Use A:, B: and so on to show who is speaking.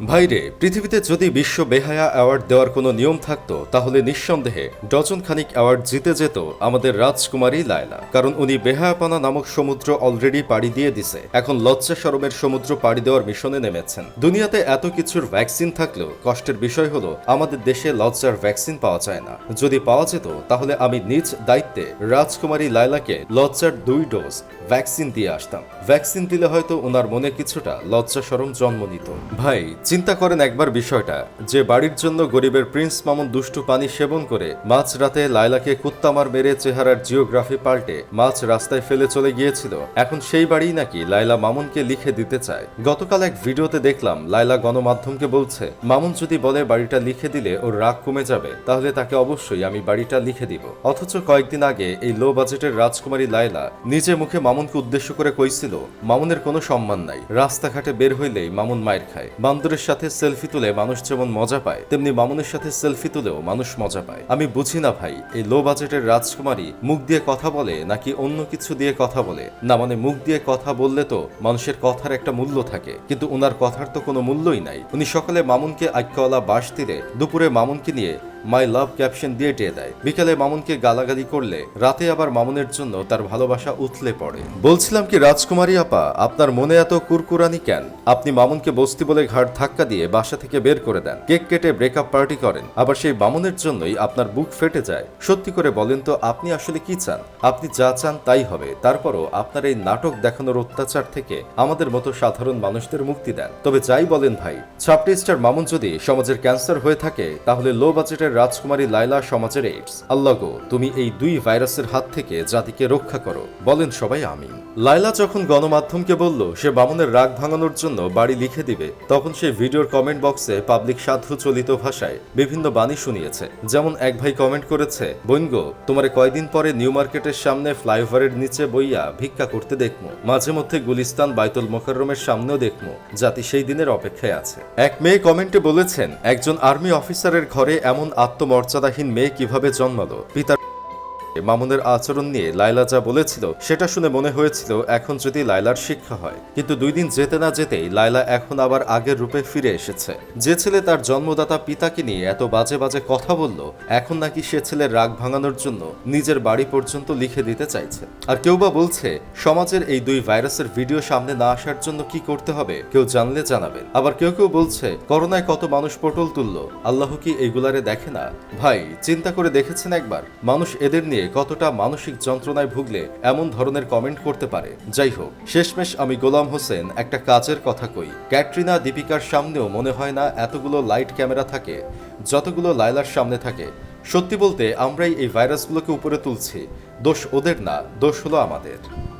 A: ভাইরে, পৃথিবীতে যদি বিশ্ব বেহায়া অ্যাওয়ার্ড দেওয়ার কোনো নিয়ম থাকতো, তাহলে নিঃসন্দেহে ডজন খানিক অ্যাওয়ার্ড জিতে যেত আমাদের রাজকুমারী লায়লা। কারণ উনি বেহায়াপানা নামক সমুদ্র অলরেডি পাড়ি দিয়ে দিছে। এখন লজ্জা সরমের সমুদ্র পাড়ি দেওয়ার মিশনে নেমেছেন। দুনিয়াতে এত কিছুর ভ্যাকসিন থাকলেও কষ্টের বিষয় হলো, আমাদের দেশে লজ্জার ভ্যাকসিন পাওয়া যায় না। যদি পাওয়া যেত, তাহলে আমি নিজ দায়িত্বে রাজকুমারী লায়লাকে লজ্জার দুই ডোজ ভ্যাকসিন দিয়ে আসতাম। ভ্যাকসিন দিলে হয়তো ওনার মনে কিছুটা লজ্জা সরম জন্ম নিত। ভাই চিন্তা করেন একবার বিষয়টা, যে বাড়ির জন্য গরিবের প্রিন্স মামুন দুষ্টু পানি সেবন করে মাঝ রাতে লায়লাকে কুত্তামার মেরে চেহারার জিওগ্রাফি পাল্টে মাছ রাস্তায় ফেলে চলে গিয়েছিল। এখন সেই বাড়ি নাকি লায়লা মামুনকে লিখে দিতে চায়। গতকাল এক ভিডিওতে দেখলাম, লায়লা গণমাধ্যমকে বলছে, মামুন যদি বলে বাড়িটা লিখে দিলে ওর রাগ কমে যাবে, তাহলে তাকে অবশ্যই আমি বাড়িটা লিখে দিব। অথচ কয়েকদিন আগে এই লো বাজেটের রাজকুমারী লায়লা নিজে মুখে মামুনকে উদ্দেশ্য করে কইছিল, মামুনের কোনো সম্মান নাই। রাস্তাঘাটে বের হইলেই মামুন মায়ের খায়। বান্দরের সাথে সেলফি তুলে মানুষ যেমন মজা পায়, তেমনি মামুনের সাথে সেলফি তুলেও মানুষ মজা পায়। আমি বুঝি না ভাই, এই লো বাজেটের রাজকুমারী মুখ দিয়ে কথা বলে নাকি অন্য কিছু দিয়ে কথা বলে? না মানে মুখ দিয়ে কথা বললে তো মানুষের কথার একটা মূল্য থাকে, কিন্তু উনার কথার তো কোনো মূল্যই নাই। উনি সকালে মামুনকে আইক্যওয়ালা বাস দিলে দুপুরে মামুনকে নিয়ে মাই লাভ ক্যাপশন দিয়ে টেয়ে দেয়। বিকালে মামুনকে গালাগালি করলে রাতে আবার মামুনের জন্য তার ভালোবাসা উথলে পড়ে। বলছিলাম কি, রাজকুমারী আপা, আপনার মনে এত কুরকুরানি কেন? আপনি মামুনকে বস্তি বলে ঘাট ধাক্কা দিয়ে বাসা থেকে বের করে দেন। কেক কেটে ব্রেকআপ পার্টি করেন। আবার সেই মামুনের জন্যই আপনার বুক ফেটে যায়। সত্যি করে বলেন তো, আপনি আসলে কি চান? আপনি যা চান তাই হবে। তারপরও আপনার এই নাটক দেখানোর অত্যাচার থেকে আমাদের মতো সাধারণ মানুষদের মুক্তি দেন। তবে যাই বলেন ভাই ছাপটি স্টার মামুন যদি সমাজের ক্যান্সার হয়ে থাকে, তাহলে লো বাজেটের রাজকুমারী লাইলা সমাজের এইডস আল্লাহ গো তুমি এই দুই ভাইরাসের হাত থেকে জাতিকে রক্ষা করো। বলেন সবাই আমি লাইলা যখন গণমাধ্যমকে বলল, সে বামনের রাগ ভাঙানোর জন্য বাড়ি লিখে দিবে, তখন সে ভিডিওর কমেন্ট বক্সে পাবলিক সাধু চলিত ভাষায় বিভিন্ন বাণী শুনিয়েছে। যেমন এক ভাই কমেন্ট করেছে, বৈনগো, তোমার কয়দিন পরে নিউ মার্কেটের সামনে ফ্লাইওভারের নিচে বইয়া ভিক্ষা করতে দেখমু। মাঝে মধ্যে গুলিস্তান বাইতুল মোকাররমের সামনেও দেখমু, জাতি সেই দিনের অপেক্ষায় আছে। এক মেয়ে কমেন্টে বলেছেন, একজন আর্মি অফিসারের ঘরে এমন আত্মমর্যাদাহীন মেয়ে কীভাবে জন্মালো? পিতার মামুনের আচরণ নিয়ে লাইলা যা বলেছিল, সেটা শুনে মনে হয়েছিল এখন যদি লাইলার শিক্ষা হয়। কিন্তু দুই দিন যেতে না যেতেই লাইলা এখন আবার আগের রূপে ফিরে এসেছে। যে ছেলে তার জন্মদাতা পিতাকে নিয়ে এত বাজে বাজে কথা বলল, এখন নাকি সে ছেলের রাগ ভাঙানোর জন্য নিজের বাড়ি পর্যন্ত লিখে দিতে চাইছে। আর কেউ বা বলছে, সমাজের এই দুই ভাইরাসের ভিডিও সামনে না আসার জন্য কি করতে হবে, কেউ জানলে জানাবেন। আবার কেউ কেউ বলছে, করোনায় কত মানুষ পটল তুলল, আল্লাহ কি এগুলারে দেখে না? ভাই, চিন্তা করে দেখেছেন একবার? মানুষ এদের নিয়ে কতটা মানসিক যন্ত্রণায় ভুগলে এমন ধরনের কমেন্ট করতে পারে। যাই হোক শেষমেশ আমি গোলাম হোসেন একটা কাজের কথা কই। ক্যাটরিনা দীপিকার সামনেও মনে হয় না এতগুলো লাইট ক্যামেরা থাকে, যতগুলো লাইলার সামনে থাকে। সত্যি বলতে আমরাই এই ভাইরাসগুলোকে উপরে তুলছি। দোষ ওদের না, দোষ হলো আমাদের।